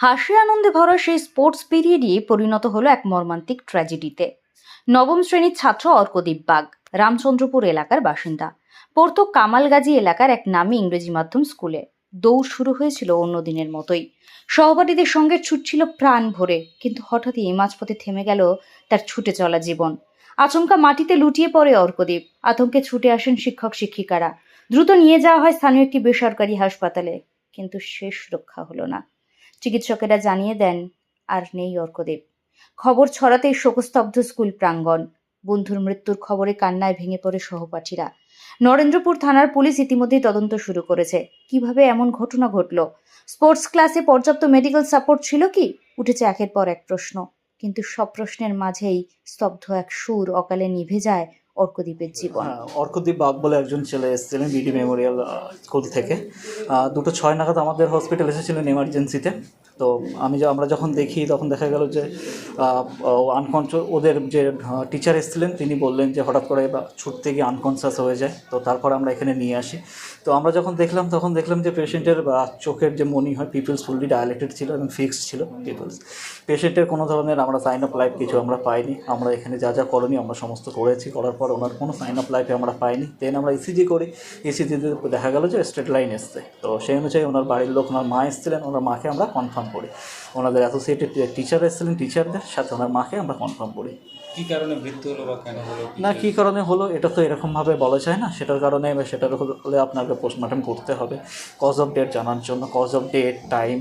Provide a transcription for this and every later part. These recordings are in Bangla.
হাসি আনন্দে ভরা সেই স্পোর্টস পিরিয়ডই পরিণত হলো এক মর্মান্তিক ট্র্যাজেডিতে নবম শ্রেণির ছাত্র অর্কদীপ বাগ, রামচন্দ্রপুর এলাকার বাসিন্দা। পড়তো কামালগাজী এলাকার এক নামী ইংরেজি মাধ্যম স্কুলে দৌড় শুরু হয়েছিল অন্য দিনের মতোই। সহপাঠীদের সঙ্গে ছুটছিল প্রাণ ভরে, কিন্তু হঠাৎই মাঝপথে থেমে গেল তার ছুটে চলা জীবন। আচমকা মাটিতে লুটিয়ে পড়ে অর্কদীপ। আতঙ্কে ছুটে আসেন শিক্ষক, শিক্ষিকারা। দ্রুত নিয়ে যাওয়া হয় স্থানীয় একটি বেসরকারি হাসপাতালে, কিন্তু শেষ রক্ষা হলো না। চিকিৎসকেরা জানিয়ে দেন, আর নেই অর্কদেব। খবর ছড়াতেই শোকস্তব্ধ স্কুল প্রাঙ্গণ। বন্ধুর মৃত্যুর খবরে কান্নায় ভেঙে পড়ে সহপাঠীরা। নরেন্দ্রপুর থানার পুলিশ ইতিমধ্যেই তদন্ত শুরু করেছে। কীভাবে এমন ঘটনা ঘটল? স্পোর্টস ক্লাসে পর্যাপ্ত মেডিকেল সাপোর্ট ছিল কি? উঠেছে একের পর এক প্রশ্ন। কিন্তু সব প্রশ্নের মাঝেই স্তব্ধ এক সুর অকালে নিভে যায় অর্কদ্বীপের জীবন। অর্কদ্বীপ অর্কদীপ বাগ বলে একজন ছেলে এসেছিলেন বিডি মেমোরিয়াল স্কুল থেকে। দুটো ছয় নাগাদ আমাদের হসপিটাল এসেছিলেন এমার্জেন্সিতে তো আমি যে, আমরা যখন দেখি, তখন দেখা গেল যে আনকনস ওদের যে টিচার এসেছিলেন, তিনি বললেন যে, হঠাৎ করে ছুটতে গিয়ে আনকনসিয়াস হয়ে যায়। তো তারপর আমরা এখানে নিয়ে আসি। তো আমরা যখন দেখলাম, তখন দেখলাম যে পেশেন্টের চোখের যে মনি হয় পিপলস ফুললি ডায়ালেটেড ছিল এবং ফিক্সড ছিল পিপলস পেশেন্টের কোনো ধরনের আমরা সাইন অফ লাইফ কিছু আমরা পাইনি। আমরা এখানে যা যা করণীয় আমরা সমস্ত করেছি। করার পর ওনার কোনো সাইন অফ লাইফে আমরা পাইনি। দেন আমরা ইসিজি করি। ইসিজিতে দেখা গেল যে স্ট্রেট লাইন এসছে। তো সেই অনুযায়ী ওনার বাড়ির লোক, ওনার মা এসেছিলেন। ওনার মাকে আমরা কনফার্ম করি ওনাদের অ্যাসোসিয়েটেড টিচার এসেছিলেন টিচারদের সাথে ওনার মাকে আমরা কনফার্ম করি। কী কারণে মৃত্যু হলো বা কেন হলো? না কী কারণে হলো এটা তো এরকমভাবে বলা যায় না। সেটার কারণে সেটার হলে আপনাকে পোস্টমর্টম করতে হবে। কজ অফ ডেট জানার জন্য কজ অফ ডেট টাইম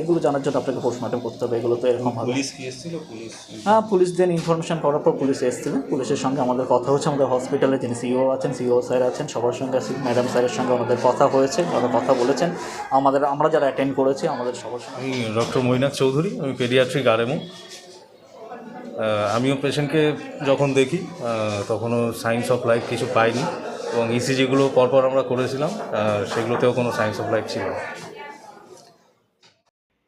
এগুলো জানার জন্য আপনাকে পোস্টমর্টম করতে হবে এগুলো তো এরকম হবে। পুলিশ কি এসেছিল? পুলিশ। হ্যাঁ পুলিশ দেন ইনফরমেশন করার পর পুলিশ এসেছিলেন পুলিশের সঙ্গে আমাদের কথা হচ্ছে আমাদের হসপিটালে যিনি সিও আছেন সিও স্যার আছেন সবার সঙ্গে ম্যাডাম স্যারের সঙ্গে আমাদের কথা হয়েছে ওরা কথা বলেছেন। আমাদের আমরা যারা অ্যাটেন্ড করেছি আমাদের সবার সঙ্গে আমি ডক্টর মৈনাক চৌধুরী আমি পেডিয়াট্রিক আরএমও আমিও পেশেন্টকে যখন দেখি তখনও সায়েন্স অফ লাইফ কিছু পাইনি। এবং ইসিজিগুলো পরপর আমরা করেছিলাম সেগুলোতেও কোনো সায়েন্স অফ লাইফ ছিল না।